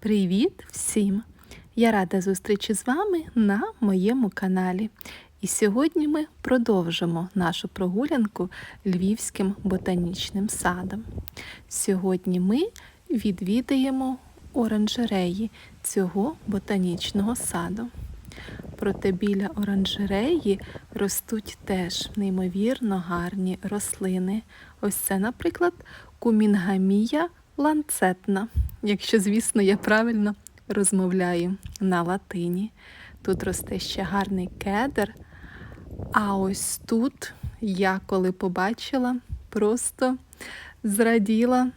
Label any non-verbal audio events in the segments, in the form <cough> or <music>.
Привіт всім! Я рада зустрічі з вами на моєму каналі. І сьогодні ми продовжимо нашу прогулянку Львівським ботанічним садом. Сьогодні ми відвідаємо оранжереї цього ботанічного саду. Проте біля оранжереї ростуть теж неймовірно гарні рослини. Ось це, наприклад, кумінгамія ланцетна, якщо, звісно, я правильно розмовляю на латині. Тут росте ще гарний кедр. А ось тут я коли побачила, просто зраділа,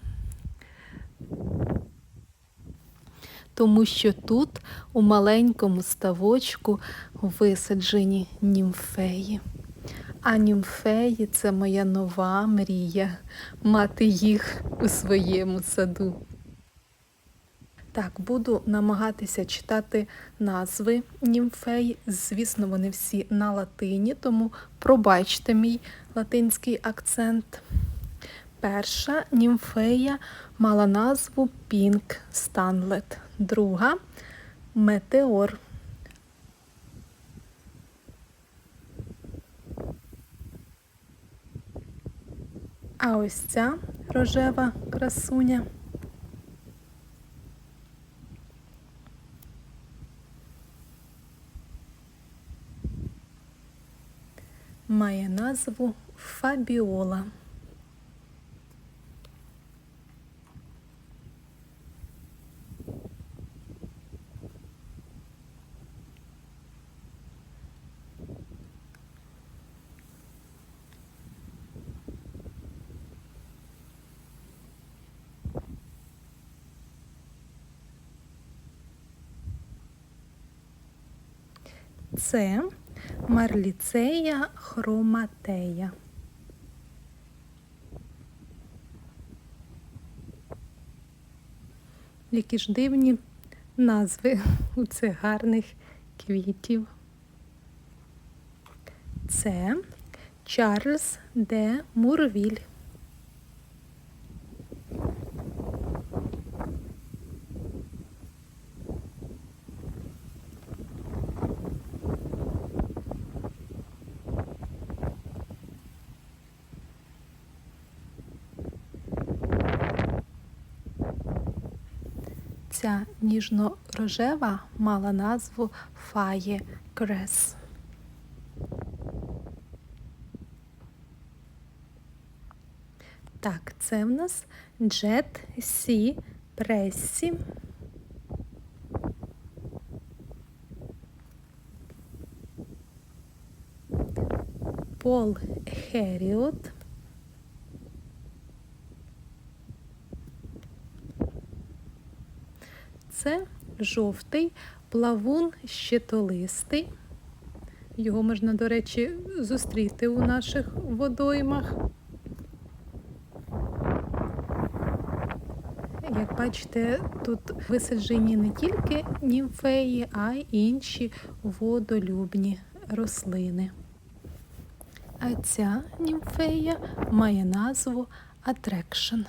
тому що тут у маленькому ставочку висаджені німфеї. А німфеї це моя нова мрія мати їх у своєму саду. Так, буду намагатися читати назви німфей. Звісно, вони всі на латині, тому пробачте мій латинський акцент. Перша німфея мала назву Пінк Станлет, друга Метеор. А ось ця рожева красуня. Має назву Фабіола. Це марліцея хроматея. Які ж дивні назви у цих гарних квітів. Це Чарльз де Мурвіль. Ця ніжно-рожева мала назву Фає Крес. Так, це в нас Джет Сі Прессі. Пол Херіот. Це жовтий плавун щитолистий. Його можна, до речі, зустріти у наших водоймах. Як бачите, тут висаджені не тільки німфеї, а й інші водолюбні рослини. А ця німфея має назву Attraction.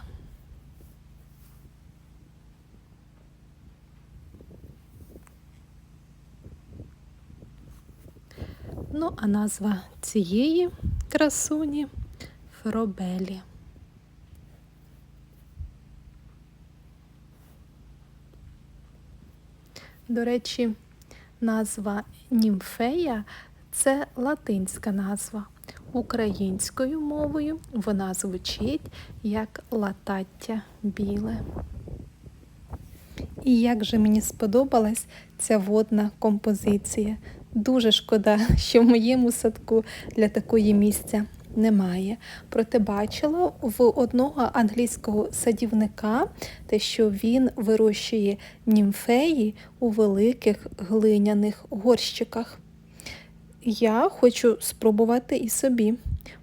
Ну, а назва цієї красуні Фробелі. До речі, назва німфея це латинська назва. Українською мовою вона звучить як латаття біле. І як же мені сподобалась ця водна композиція. Дуже шкода, <laughs> що в моєму садку для такої місця немає. Проте бачила в одного англійського садівника те, що він вирощує німфеї у великих глиняних горщиках. Я хочу спробувати і собі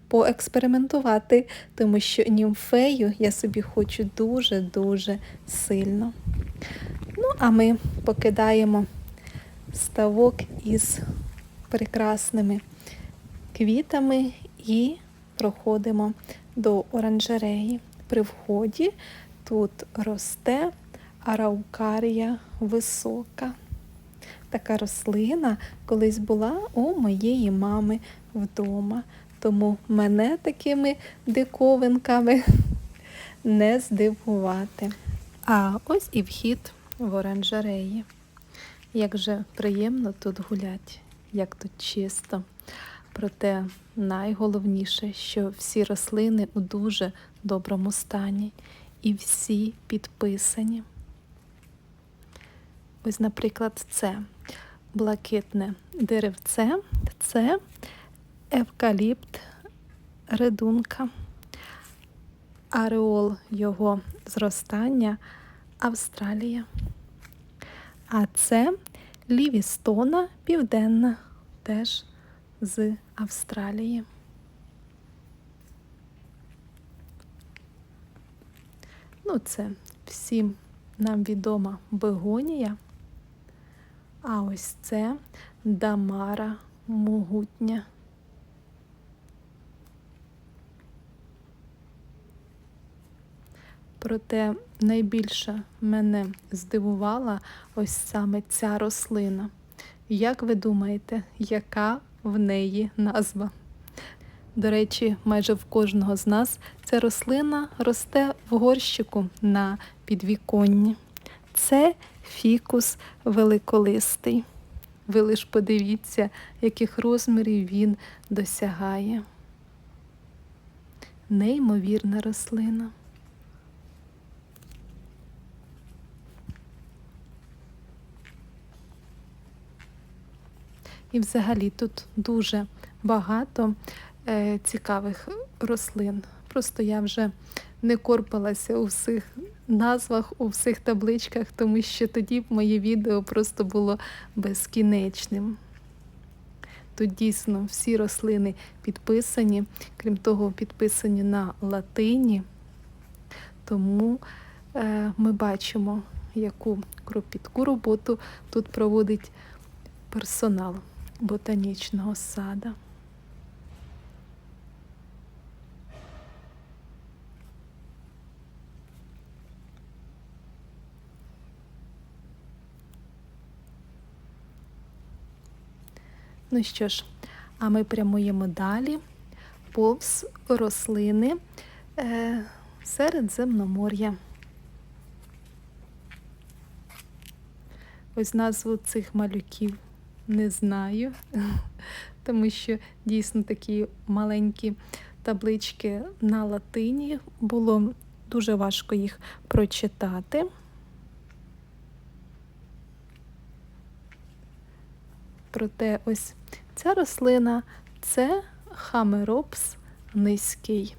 поекспериментувати, тому що німфею я собі хочу дуже-дуже сильно. Ну, а ми покидаємо ставок із прекрасними квітами і проходимо до оранжереї. При вході тут росте араукарія висока. Така рослина колись була у моєї мами вдома. Тому мене такими диковинками <laughs> не здивувати. А ось і вхід в оранжереї. Як же приємно тут гулять, як тут чисто. Проте найголовніше, що всі рослини у дуже доброму стані і всі підписані. Ось, наприклад, це блакитне деревце, це евкаліпт редунка, ареол його зростання Австралія. А це лівістона південна, теж з Австралії. Ну, це всім нам відома бегонія. А ось це Дамара могутня. Проте найбільше мене здивувала ось саме ця рослина. Як ви думаєте, яка в неї назва? До речі, майже в кожного з нас ця рослина росте в горщику на підвіконні. Це фікус великолистий. Ви лиш подивіться, яких розмірів він досягає. Неймовірна рослина. І взагалі тут дуже багато е, цікавих рослин. Просто я вже не корпалася у всіх назвах, у всіх табличках, тому що тоді б моє відео просто було безкінечним. Тут дійсно всі рослини підписані, крім того, підписані на латині. Тому е, ми бачимо, яку кропітку роботу тут проводить персонал ботанічного сада. Ну що ж, а ми прямуємо далі повз рослини е, Середземномор'я. Ось назву цих малюків не знаю, <laughs> тому що дійсно такі маленькі таблички на латині було дуже важко їх прочитати. Проте ось ця рослина це хамеропс низький.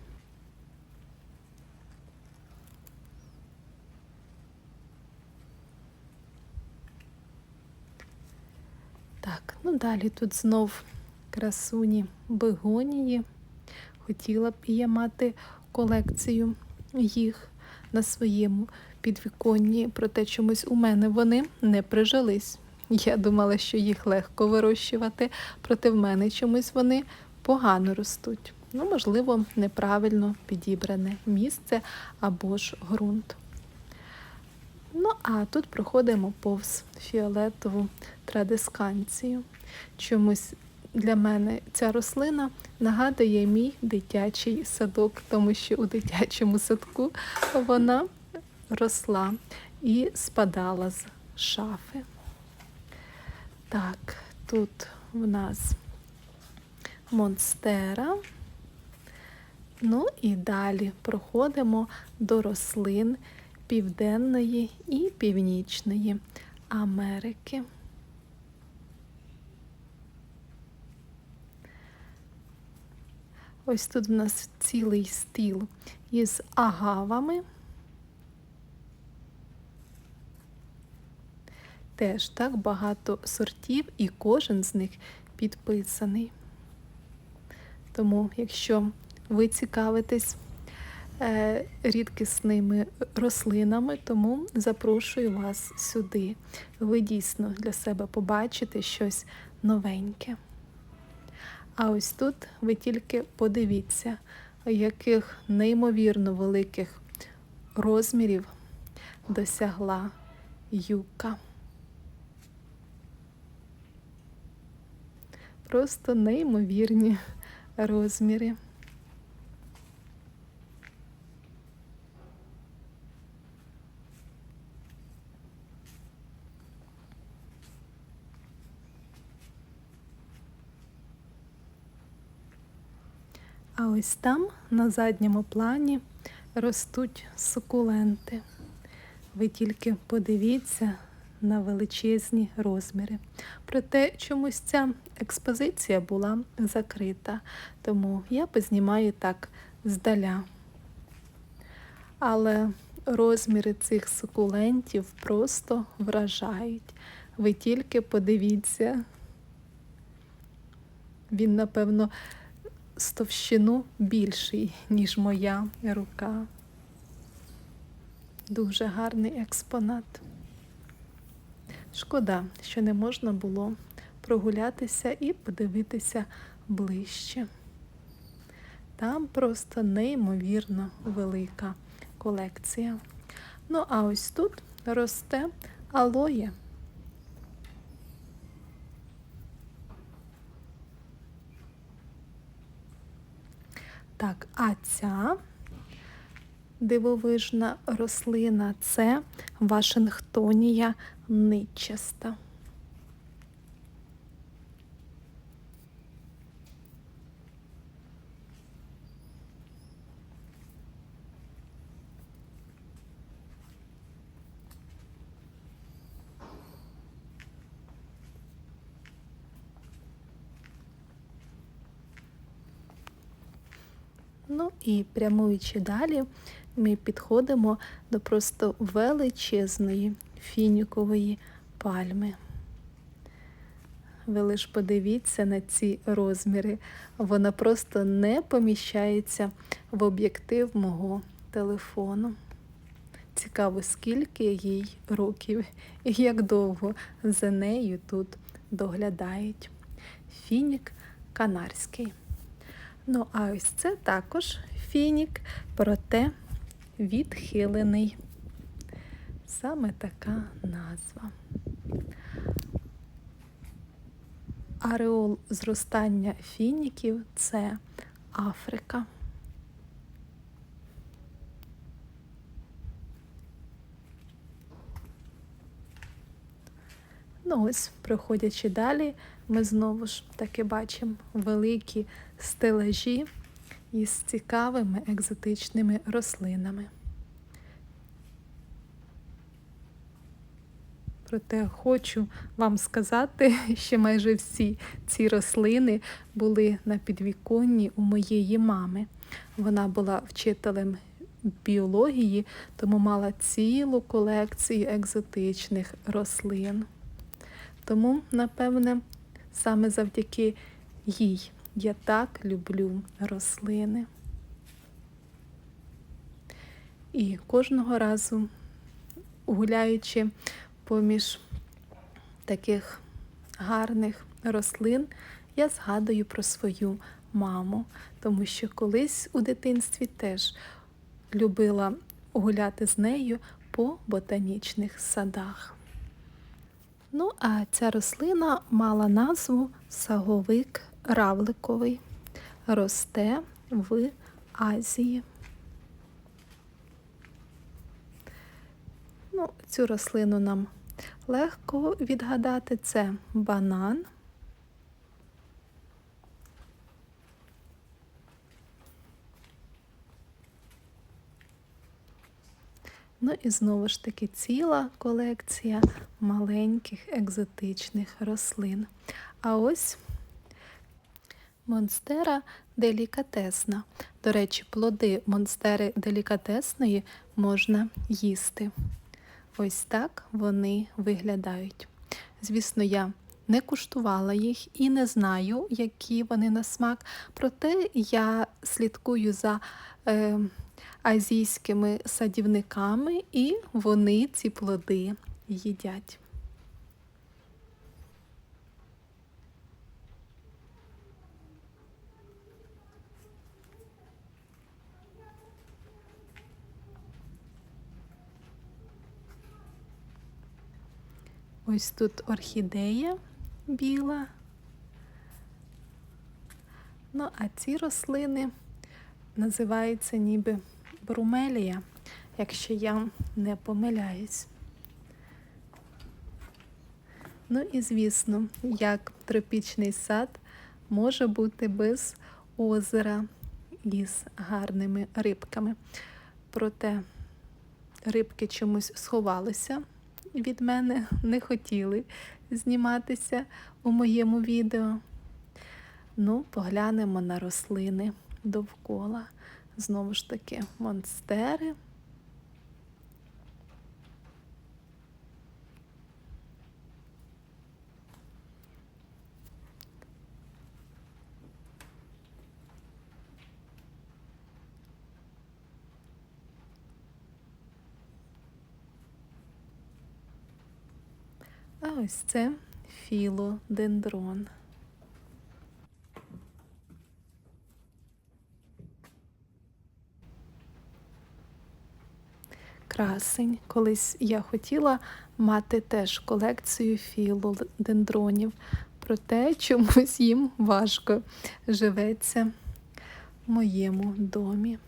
Так, ну далі тут знов красуні бегонії. Хотіла б я мати колекцію їх на своєму підвіконні, проте чомусь у мене вони не прижились. Я думала, що їх легко вирощувати, проте в мене чомусь вони погано ростуть. Ну, можливо, неправильно підібране місце або ж ґрунт. Ну, а тут проходимо повз фіолетову традисканцію. Чомусь для мене ця рослина нагадує мій дитячий садок, тому що у дитячому садку вона росла і спадала з шафи. Так, тут в нас монстера. Ну і далі проходимо до рослин Південної і Північної Америки. Ось тут в нас цілий стіл із агавами. Теж так багато сортів, і кожен з них підписаний. Тому, якщо ви цікавитесь рідкісними рослинами, тому запрошую вас сюди. Ви дійсно для себе побачите щось новеньке. А ось тут ви тільки подивіться, яких неймовірно великих розмірів досягла юка. Просто неймовірні розміри. А ось там на задньому плані ростуть сукуленти. Ви тільки подивіться на величезні розміри. Проте чомусь ця експозиція була закрита, тому я познімаю так здаля. Але розміри цих сукулентів просто вражають. Ви тільки подивіться. Він, напевно, з товщину більший, ніж моя рука. Дуже гарний експонат. Шкода, що не можна було прогулятися і подивитися ближче. Там просто неймовірно велика колекція. Ну, а ось тут росте алоє. Так, а ця дивовижна рослина це Вашингтонія нитчаста. Ну і прямуючи далі, ми підходимо до просто величезної фінікової пальми. Ви лиш подивіться на ці розміри. Вона просто не поміщається в об'єктив мого телефону. Цікаво, скільки їй років і як довго за нею тут доглядають. Фінік канарський. Ну, а ось це також фінік, проте відхилений. Саме така назва. Ареол зростання фініків це Африка. Ну ось, проходячи далі, ми знову ж таки бачимо великі стелажі із цікавими екзотичними рослинами. Проте хочу вам сказати, <laughs> що майже всі ці рослини були на підвіконні у моєї мами. Вона була вчителем біології, тому мала цілу колекцію екзотичних рослин. Тому, напевне, саме завдяки їй я так люблю рослини. І кожного разу, гуляючи поміж таких гарних рослин, я згадую про свою маму, тому що колись у дитинстві теж любила гуляти з нею по ботанічних садах. Ну, а ця рослина мала назву саговик равликовий. Росте в Азії. Ну, Цю рослину нам легко відгадати. Це банан. Ну і знову ж таки ціла колекція маленьких екзотичних рослин. А ось монстера делікатесна. До речі, плоди монстери делікатесної можна їсти. Ось так вони виглядають. Звісно, я не куштувала їх і не знаю, які вони на смак, проте я слідкую за е, азійськими садівниками, і вони ці плоди їдять. Ось тут орхідея біла. Ну, а ці рослини називаються ніби брумелія, якщо я не помиляюсь. Ну і звісно, як тропічний сад може бути без озера із гарними рибками. Проте рибки чомусь сховалися від мене, не хотіли зніматися у моєму відео. Ну, поглянемо на рослини довкола. Знову ж таки, монстери. А ось це філодендрон. Красень. Колись я хотіла мати теж колекцію філодендронів, проте чомусь їм важко живеться в моєму домі.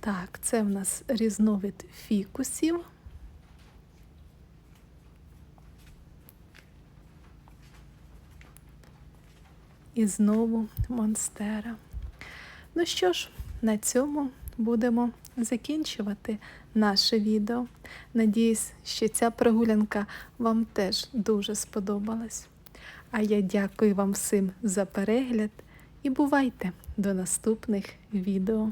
Так, це в нас різновид фікусів. І знову монстера. Ну що ж, на цьому будемо закінчувати наше відео. Надіюсь, що ця прогулянка вам теж дуже сподобалась. А я дякую вам всім за перегляд і бувайте до наступних відео.